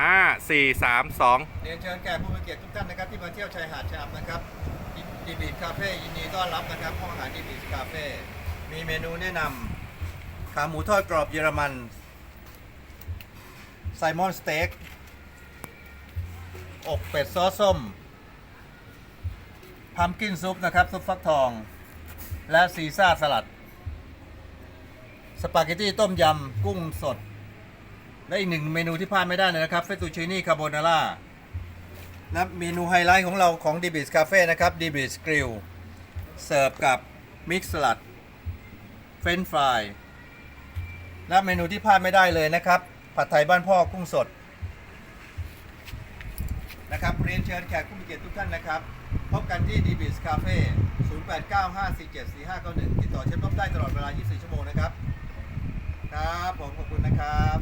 ห้าสี่สามสองเรียนเชิญแขกผู้มีเกียรติทุกท่านนะครับที่มาเที่ยวชายหาดชะอำนะครับดีบีดคาเฟ่ยินดีต้อนรับนะครับห้องอาหารดีบีดคาเฟ่มีเมนูแนะนำขาหมูทอดกรอบเยอรมันไซมอนสเต็กอกเป็ดซอสส้มพัมกินซุปนะครับ ซุปฟักทอง และซีซ่าสลัด สปาเกตตี้ต้มยำ กุ้งสด และอีกหนึ่งเมนูที่พลาดไม่ได้เลยนะครับเฟตูชินี่คาโบนาร่าและเมนูไฮไลท์ของเราของ d b i s Cafe นะครับ d b i s Grill เสิร์ฟกับมิกซ์สลัดเฟรนฟรายและเมนูที่พลาดไม่ได้เลยนะครับ ผัดไทยบ้านพ่อกุ้งสดนะครับเรียนเชิญแขกผู้มีเกียรติทุกท่านนะครับ พบกันที่ d b i s Cafe 0895474591ติดต่อเชฟบ๊อบได้ตลอดเวลา 24 ชั่วโมงนะครับ ครับ ผมขอบคุณนะครับ